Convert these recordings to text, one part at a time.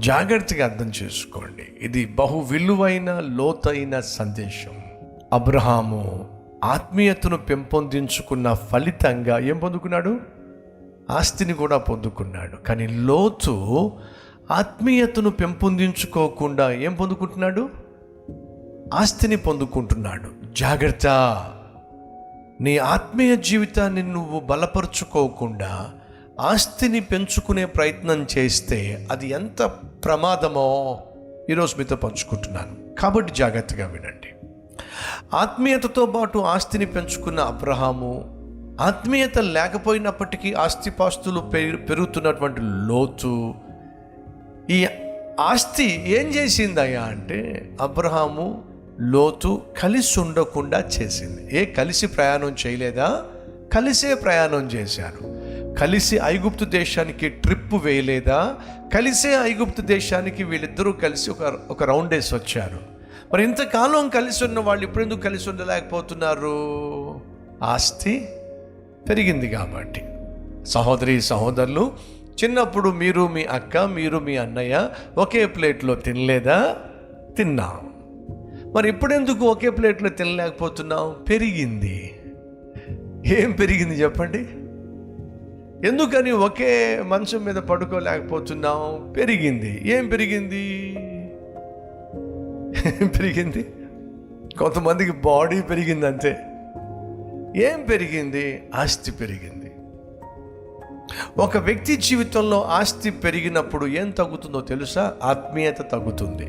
జాగ్రత్తగా అర్థం చేసుకోండి. ఇది బహు విలువైన లోతైన సందేశం. అబ్రహాము ఆత్మీయతను పెంపొందించుకున్న ఫలితంగా ఏం పొందుకున్నాడు? ఆస్తిని కూడా పొందుకున్నాడు. కానీ లోతు ఆత్మీయతను పెంపొందించుకోకుండా ఏం పొందుకుంటున్నాడు? ఆస్తిని పొందుకుంటున్నాడు. జాగ్రత్త! నీ ఆత్మీయ జీవితాన్ని నువ్వు బలపరుచుకోకుండా ఆస్తిని పెంచుకునే ప్రయత్నం చేస్తే అది ఎంత ప్రమాదమో ఈరోజు మీతో పంచుకుంటున్నాను. కాబట్టి జాగ్రత్తగా వినండి. ఆత్మీయతతో పాటు ఆస్తిని పెంచుకున్న అబ్రహాము ఆత్మీయత లేకపోయినప్పటికీ ఆస్తిపాస్తులు పెరుగుతున్నటువంటి లోతు ఈ ఆస్తి ఏం చేసిందయ్యా అంటే అబ్రహాము లోతు కలిసి ఉండకుండా చేసింది. ఏ కలిసి ప్రయాణం చేయలేదా? కలిసే ప్రయాణం చేశారు. కలిసి ఐగుప్తు దేశానికి ట్రిప్ వేయలేదా? కలిసే ఐగుప్తు దేశానికి వీళ్ళిద్దరూ కలిసి ఒక ఒక రౌండ్ వేసి వచ్చారు. మరి ఇంతకాలం కలిసి ఉన్న వాళ్ళు ఇప్పుడు ఎందుకు కలిసి ఉండలేకపోతున్నారు? ఆస్తి పెరిగింది కాబట్టి. సహోదరి సహోదరులు చిన్నప్పుడు మీరు మీ అక్క మీరు మీ అన్నయ్య ఒకే ప్లేట్లో తినలేదా? తిన్నాం. మరి ఇప్పుడెందుకు ఒకే ప్లేట్లో తినలేకపోతున్నాం? పెరిగింది. ఏం పెరిగింది చెప్పండి? ఎందుకని ఒకే మంచం మీద పడుకోలేకపోతున్నాం పెరిగింది. ఏం పెరిగింది? ఏం పెరిగింది? కొంతమందికి బాడీ పెరిగింది అంతే ఏం పెరిగింది? ఆస్తి పెరిగింది. ఒక వ్యక్తి జీవితంలో ఆస్తి పెరిగినప్పుడు ఏం తగ్గుతుందో తెలుసా? ఆత్మీయత తగ్గుతుంది.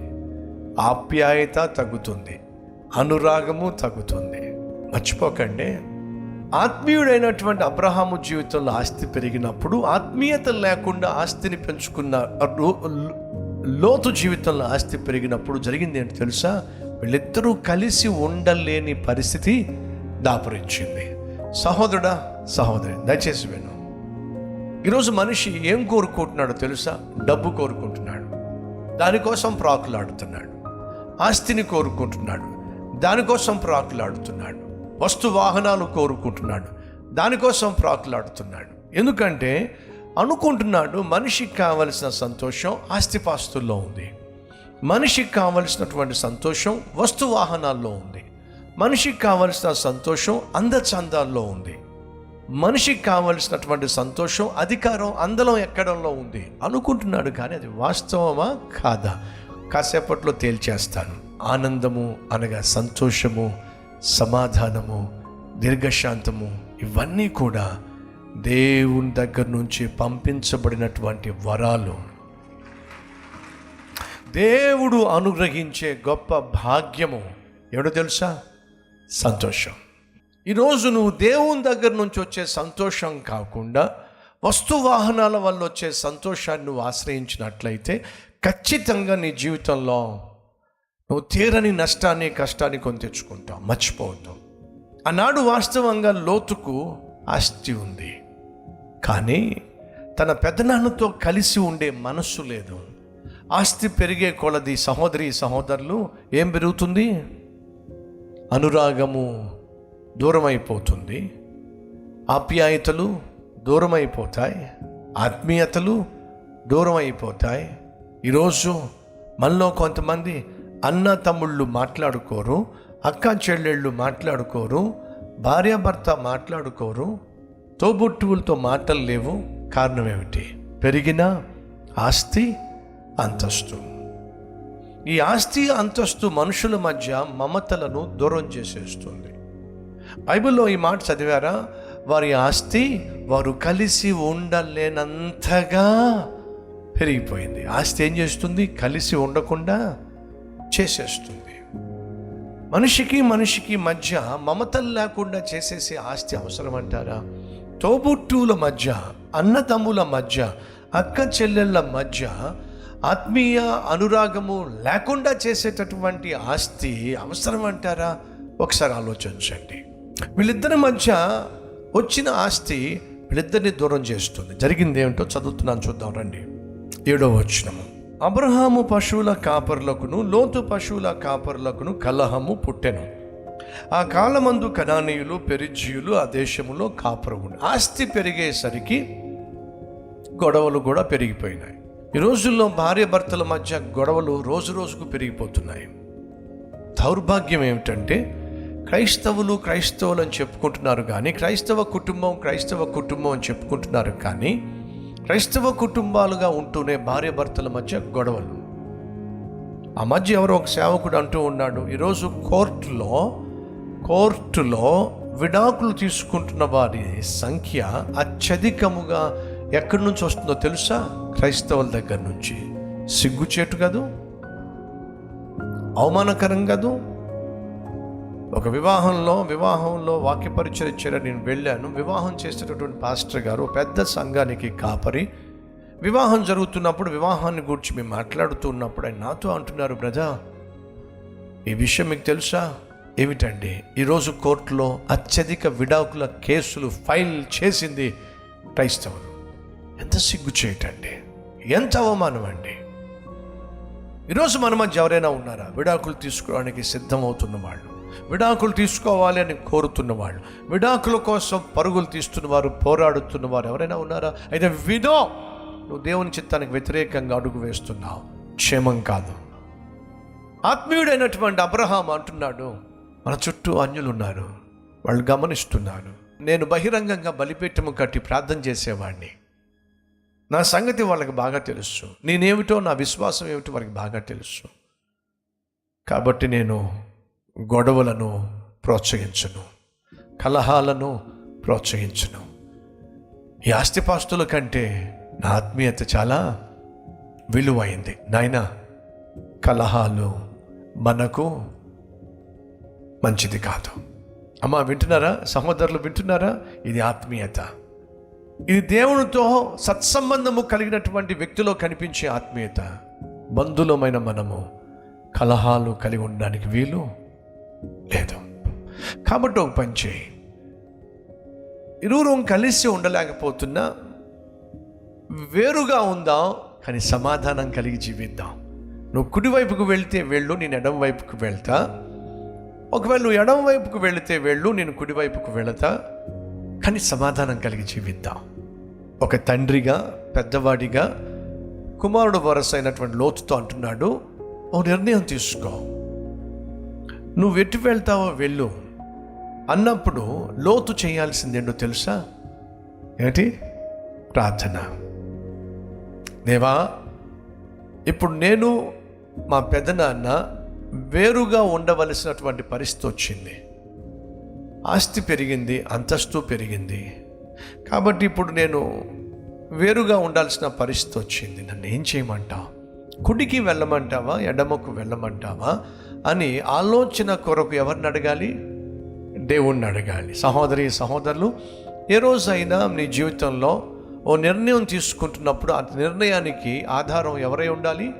ఆప్యాయత తగ్గుతుంది. అనురాగము తగ్గుతుంది. మర్చిపోకండి. ఆత్మీయుడైనటువంటి అబ్రహాము జీవితంలో ఆస్తి పెరిగినప్పుడు ఆత్మీయత లేకుండా ఆస్తిని పెంచుకున్న లోతు జీవితంలో ఆస్తి పెరిగినప్పుడు జరిగింది ఏంటి తెలుసా? వీళ్ళిద్దరూ కలిసి ఉండలేని పరిస్థితి దాపురించింది. సహోదరుడా సహోదరి దయచేసి విను. ఈరోజు మనిషి ఏం కోరుకుంటున్నాడో తెలుసా? డబ్బు కోరుకుంటున్నాడు. దానికోసం ప్రాకులాడుతున్నాడు. ఆస్తిని కోరుకుంటున్నాడు. దానికోసం ప్రాకులాడుతున్నాడు. వస్తు వాహనాలు కోరుకుంటున్నాడు. దానికోసం ప్రాకులాడుతున్నాడు. ఎందుకంటే అనుకుంటున్నాడు మనిషికి కావలసిన సంతోషం ఆస్తిపాస్తుల్లో ఉంది. మనిషికి కావలసినటువంటి సంతోషం వస్తు వాహనాల్లో ఉంది. మనిషికి కావలసిన సంతోషం అందచందాల్లో ఉంది. మనిషికి కావలసినటువంటి సంతోషం అధికారం అందలం ఎక్కడంలో ఉంది? అనుకుంటున్నాడు కానీ అది వాస్తవమా? కాదా? కాసేపట్లో తేల్చేస్తాను. ఆనందము అనగా సంతోషము సమాధానము దీర్ఘశాంతము ఇవన్నీ కూడా దేవుని దగ్గర నుంచి పంపించబడినటువంటి వరాలు. దేవుడు అనుగ్రహించే గొప్ప భాగ్యము ఎవడో తెలుసా? సంతోషం. ఈరోజు నువ్వు దేవుని దగ్గర నుంచి వచ్చే సంతోషం కాకుండా వస్తు వాహనాల వల్ల వచ్చే సంతోషాన్ని నువ్వు ఆశ్రయించినట్లయితే ఖచ్చితంగా నీ జీవితంలో నువ్వు తీరని నష్టాన్ని కష్టాన్ని కొని తెచ్చుకుంటావు మర్చిపోవద్దు. ఆనాడు వాస్తవంగా లోతుకు ఆస్తి ఉంది. కానీ తన పెద్దనాన్నతో కలిసి ఉండే మనస్సు లేదు. ఆస్తి పెరిగే కొలది సహోదరి సహోదరులు ఏం పెరుగుతుంది? అనురాగము దూరమైపోతుంది. ఆప్యాయతలు దూరమైపోతాయి. ఆత్మీయతలు దూరం అయిపోతాయి ఈరోజు మనలో కొంతమంది అన్న తమ్ముళ్ళు మాట్లాడుకోరు అక్క చెల్లెళ్ళు మాట్లాడుకోరు భార్యాభర్త మాట్లాడుకోరు తోబుట్టువులతో మాటలు లేవు. కారణం ఏమిటి పెరిగిన ఆస్తి అంతస్తు. ఈ ఆస్తి అంతస్తు మనుషుల మధ్య మమతలను దూరం చేసేస్తుంది. బైబిల్లో ఈ మాట చదివారా? వారి ఆస్తి వారు కలిసి ఉండలేనంతగా పెరిగిపోయింది. ఆస్తి ఏం చేస్తుంది? కలిసి ఉండకుండా చేసేస్తుంది. మనిషికి మనిషికి మధ్య మమతలు లేకుండా చేసేసే ఆస్తి అవసరం అంటారా? తోబుట్టువుల మధ్య అన్నదమ్ముల మధ్య అక్క చెల్లెళ్ళ మధ్య ఆత్మీయ అనురాగము లేకుండా చేసేటటువంటి ఆస్తి అవసరం అంటారా? ఒకసారి ఆలోచించండి. వీళ్ళిద్దరి మధ్య వచ్చిన ఆస్తి వీళ్ళిద్దరిని దూరం చేస్తుంది. జరిగింది ఏమిటో చదువుతున్నాను చూద్దాం రండి. ఏడో వచ్చినము అబ్రహాము పశువుల కాపరులకును లోతు పశువుల కాపరులకును కలహము పుట్టెను. ఆ కాలమందు కనానీయులు పెరిజీయులు ఆ దేశములో కాపురము ఆస్తి పెరిగేసరికి గొడవలు కూడా పెరిగిపోయినాయి. ఈ రోజుల్లో భార్య భర్తల మధ్య గొడవలు రోజు రోజుకు పెరిగిపోతున్నాయి. దౌర్భాగ్యం ఏమిటంటే క్రైస్తవులు క్రైస్తవులు అని చెప్పుకుంటున్నారు కానీ క్రైస్తవ కుటుంబం క్రైస్తవ కుటుంబం అని చెప్పుకుంటున్నారు కానీ క్రైస్తవ కుటుంబాలుగా ఉంటూనే భార్య భర్తల మధ్య గొడవలు. ఆ మధ్య ఎవరో ఒక సేవకుడు అంటూ ఉన్నాడు ఈరోజు కోర్టులో కోర్టులో విడాకులు తీసుకుంటున్న వారి సంఖ్య అత్యధికముగా ఎక్కడి నుంచి వస్తుందో తెలుసా? క్రైస్తవుల దగ్గర నుంచి. సిగ్గుచేటు కదూ? అవమానకరం కదూ? ఒక వివాహంలో వివాహంలో వాక్యపరిచయం చేయడం నేను వెళ్ళాను. వివాహం చేసేటటువంటి పాస్టర్ గారు పెద్ద సంఘానికి కాపరి. వివాహం జరుగుతున్నప్పుడు వివాహాన్ని గురించి మేము మాట్లాడుతున్నప్పుడు ఆయన నాతో అంటున్నారు బ్రదా ఈ విషయం మీకు తెలుసా? ఏమిటండి? ఈరోజు కోర్టులో అత్యధిక విడాకుల కేసులు ఫైల్ చేసింది క్రైస్తవులు. ఎంత సిగ్గు చేయటండి? ఎంత అవమానం అండి? ఈరోజు మన మధ్య ఎవరైనా ఉన్నారా? విడాకులు తీసుకోవడానికి సిద్ధమవుతున్న వాళ్ళు. విడాకులు తీసుకోవాలి అని కోరుతున్న వాళ్ళు విడాకుల కోసం పరుగులు తీస్తున్న వారు పోరాడుతున్న వారు ఎవరైనా ఉన్నారా? అయితే వినో నువ్వు దేవుని చిత్తానికి వ్యతిరేకంగా అడుగు వేస్తున్నావు. క్షేమం కాదు. ఆత్మీయుడైనటువంటి అబ్రహాం అంటున్నాడు మన చుట్టూ అన్యులు ఉన్నారు వాళ్ళు గమనిస్తున్నారు. నేను బహిరంగంగా బలిపీఠము కట్టి ప్రార్థన చేసేవాడిని నా సంగతి వాళ్ళకి బాగా తెలుసు. నేనేమిటో నా విశ్వాసం ఏమిటో వాళ్ళకి బాగా తెలుసు. కాబట్టి నేను గొడవలను ప్రోత్సహించను కలహాలను ప్రోత్సహించను. ఈ ఆస్తిపాస్తుల కంటే నా ఆత్మీయత చాలా విలువైంది. నాయన కలహాలు మనకు మంచిది కాదు. అమ్మ వింటున్నారా? సహోదరులు వింటున్నారా? ఇది ఆత్మీయత. ఇది దేవునితో సత్సంబంధము కలిగినటువంటి వ్యక్తిలో కనిపించే ఆత్మీయత. బంధులమైన మనము కలహాలు కలిగి ఉండడానికి వీలు లేదు. కాబట్టి ఒక పని చేయి. ఇరువురం కలిసి ఉండలేకపోతున్నా వేరుగా ఉందాం కానీ సమాధానం కలిగి జీవిద్దాం. నువ్వు కుడివైపుకు వెళ్తే వెళ్ళు నేను ఎడం వైపుకు వెళ్తా. ఒకవేళ నువ్వు ఎడం వైపుకు వెళితే వెళ్ళు నేను కుడివైపుకు వెళతా. కానీ సమాధానం కలిగి జీవిద్దాం. ఒక తండ్రిగా పెద్దవాడిగా కుమారుడు వరసైనటువంటి లోతుతో అంటున్నాడు ఓ నిర్ణయం తీసుకో. నువ్వు ఎటు వెళ్తావో వెళ్ళు. అన్నప్పుడు లోతు చేయాల్సిందేంటో తెలుసా? ఏంటి? ప్రార్థన. దేవా ఇప్పుడు నేను మా పెదనాన్న వేరుగా ఉండవలసినటువంటి పరిస్థితి వచ్చింది. ఆస్తి పెరిగింది అంతస్తు పెరిగింది. కాబట్టి ఇప్పుడు నేను వేరుగా ఉండాల్సిన పరిస్థితి వచ్చింది. నన్ను ఏం చేయమంటావు? కుడికి వెళ్ళమంటావా? ఎడమకు వెళ్ళమంటావా? అని ఆలోచన కొరకు ఎవరిని అడగాలి? దేవుణ్ణి అడగాలి. సహోదరి సహోదరులు ఏ రోజైనా నీ జీవితంలో ఓ నిర్ణయం తీసుకుంటున్నప్పుడు ఆ నిర్ణయానికి ఆధారం ఎవరై ఉండాలి?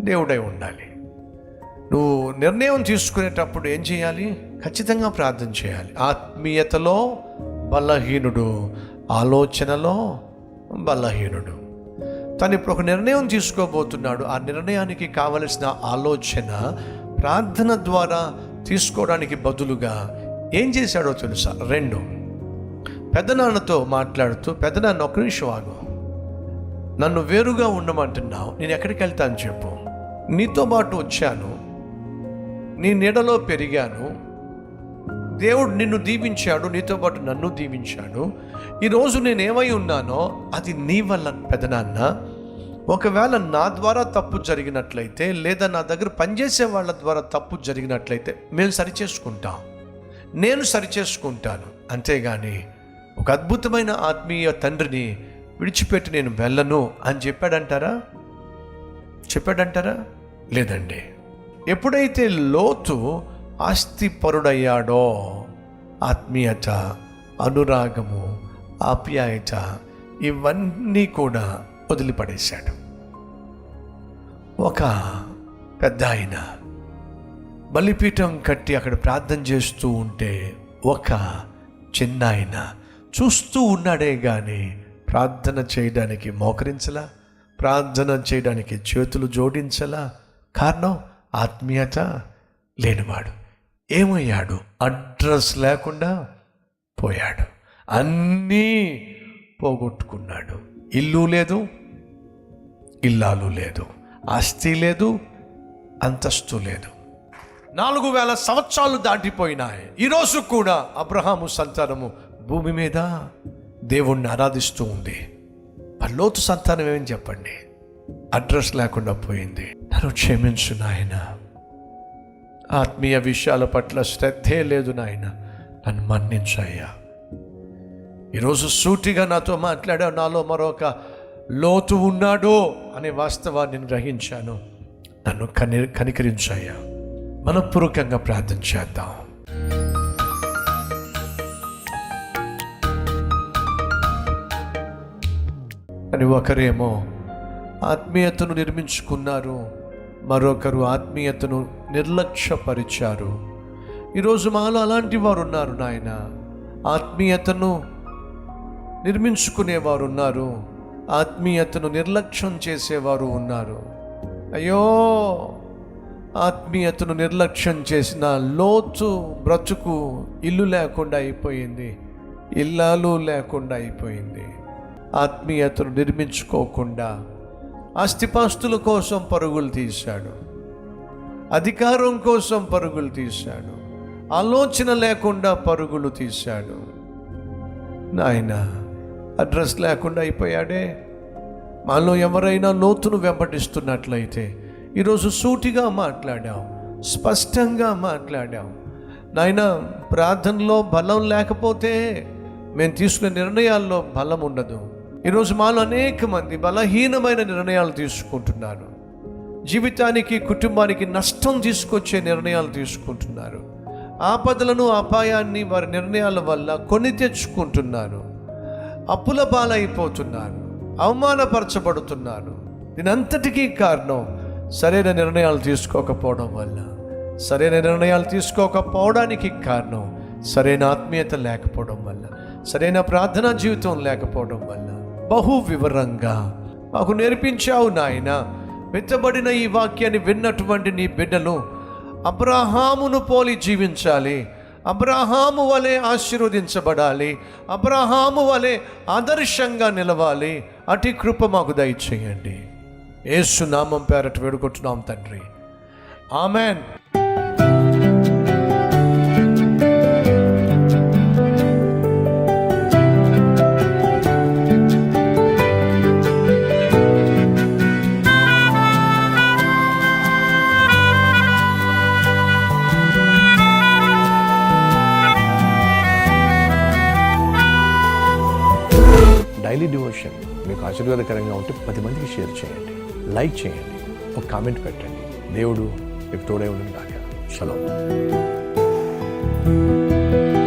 దేవుడై ఉండాలి. నువ్వు నిర్ణయం తీసుకునేటప్పుడు ఏం చేయాలి? ఖచ్చితంగా ప్రార్థన చేయాలి. ఆత్మీయతలో బలహీనుడు ఆలోచనలో బలహీనుడు. తను ఇప్పుడు ఒక నిర్ణయం తీసుకోబోతున్నాడు. ఆ నిర్ణయానికి కావలసిన ఆలోచన ప్రార్థన ద్వారా తీసుకోవడానికి బదులుగా ఏం చేశాడో తెలుసా? రెండు. పెద్దనాన్నతో మాట్లాడుతూ పెద్దనాన్న ఒక నిమిషం ఆగు. నన్ను వేరుగా ఉండమంటున్నావు. నేను ఎక్కడికి వెళ్తాను చెప్పు. నీతో పాటు వచ్చాను. నీ నీడలో పెరిగాను. దేవుడు నిన్ను దీవించాడు. నీతో పాటు నన్ను దీవించాడు. ఈరోజు నేను ఏమై ఉన్నానో అది నీ వల్ల పెదనాన్న. ఒకవేళ నా ద్వారా తప్పు జరిగినట్లయితే లేదా నా దగ్గర పనిచేసే వాళ్ళ ద్వారా తప్పు జరిగినట్లయితే మేము సరిచేసుకుంటాం. నేను సరిచేసుకుంటాను. అంతేగాని ఒక అద్భుతమైన ఆత్మీయ తండ్రిని విడిచిపెట్టి నేను వెళ్ళను అని చెప్పాడంటారా? చెప్పాడంటారా? లేదండి. ఎప్పుడైతే లోతు ఆస్తిపరుడయ్యాడో ఆత్మీయత అనురాగము ఆప్యాయత ఇవన్నీ కూడా వదిలిపడేశాడు. ఒక పెద్ద ఆయన బలిపీఠం కట్టి అక్కడ ప్రార్థన చేస్తూ ఉంటే ఒక చిన్న ఆయన చూస్తూ ఉన్నాడే కానీ ప్రార్థన చేయడానికి మోకరించలా ప్రార్థన చేయడానికి చేతులు జోడించలా. కారణం ఆత్మీయత లేనివాడు. ఏమయ్యాడు? అడ్రస్ లేకుండా పోయాడు. అన్నీ పోగొట్టుకున్నాడు. ఇల్లు లేదు ఇల్లాలు లేదు ఆస్తి లేదు అంతస్తు లేదు. నాలుగు వేల సంవత్సరాలు దాటిపోయినాయి. ఈరోజు కూడా అబ్రహాము సంతానము భూమి మీద దేవుణ్ణి ఆరాధిస్తూ ఉంది. మరి లోతు సంతానం ఏమని చెప్పండి? అడ్రస్ లేకుండా పోయింది. నన్ను క్షమించు నాయన. ఆత్మీయ విషయాల పట్ల శ్రద్ధే లేదు నాయన. నన్ను మన్నించయ్యా ఈరోజు సూటిగా నాతో మాట్లాడావు నాలో మరొక లోతు ఉన్నాడో అనే వాస్తవాన్ని నేను గ్రహించాను. నన్ను కని కనికరించాయా మనపూర్వకంగా ప్రార్థన చేద్దాం. అని ఒకరేమో ఆత్మీయతను నిర్మించుకున్నారు. మరొకరు ఆత్మీయతను నిర్లక్ష్యపరిచారు. ఈరోజు మాలో అలాంటి వారు ఉన్నారు నాయన. ఆత్మీయతను నిర్మించుకునేవారు ఉన్నారు ఆత్మీయతను నిర్లక్ష్యం చేసేవారు ఉన్నారు. అయ్యో! ఆత్మీయతను నిర్లక్ష్యం చేసిన లోతు బ్రతుకు ఇల్లు లేకుండా అయిపోయింది. ఇల్లాలు లేకుండా అయిపోయింది. ఆత్మీయతను నిర్మించుకోకుండా ఆస్తిపాస్తుల కోసం పరుగులు తీశాడు. అధికారం కోసం పరుగులు తీశాడు. ఆలోచన లేకుండా పరుగులు తీశాడు. నాయనా! అడ్రస్ లేకుండా అయిపోయాడే. మనలో ఎవరైనా లోతును వెంబడిస్తున్నట్లయితే ఈరోజు సూటిగా మాట్లాడాం స్పష్టంగా మాట్లాడాం. నాయన ప్రార్థనలో బలం లేకపోతే మేము తీసుకునే నిర్ణయాల్లో బలం ఉండదు. ఈరోజు మాలో అనేక మంది బలహీనమైన నిర్ణయాలు తీసుకుంటున్నారు. జీవితానికి కుటుంబానికి నష్టం తీసుకొచ్చే నిర్ణయాలు తీసుకుంటున్నారు. ఆపదలను అపాయాన్ని వారి నిర్ణయాల వల్ల కొని తెచ్చుకుంటున్నారు. అప్పుల పాలైపోతున్నారు అవమానపరచబడుతున్నాను. దీనంతటికీ కారణం సరైన నిర్ణయాలు తీసుకోకపోవడం వల్ల. సరైన నిర్ణయాలు తీసుకోకపోవడానికి కారణం సరైన ఆత్మీయత లేకపోవడం వల్ల. సరైన ప్రార్థనా జీవితం లేకపోవడం వల్ల. బహు వివరంగా మాకు నేర్పించావు నాయన. వెచ్చబడిన ఈ వాక్యాన్ని విన్నటువంటి నీ బిడ్డలు అబ్రహామును పోలి జీవించాలి. అబ్రహాము వలె ఆశీర్వదించబడాలి. అబ్రహాము వలె ఆదర్శంగా నిలవాలి. అటు కృప మాకు దయచేయండి. ఏసునామం పేరట వేడుకుంటున్నాం తండ్రి. ఆమెన్. విషయం. మీకు ఆశీర్వాదకరంగా ఉంటే పది మందికి షేర్ చేయండి. లైక్ చేయండి. ఒక కామెంట్ పెట్టండి. దేవుడు మీకు తోడై ఉండండి కాక సెలవు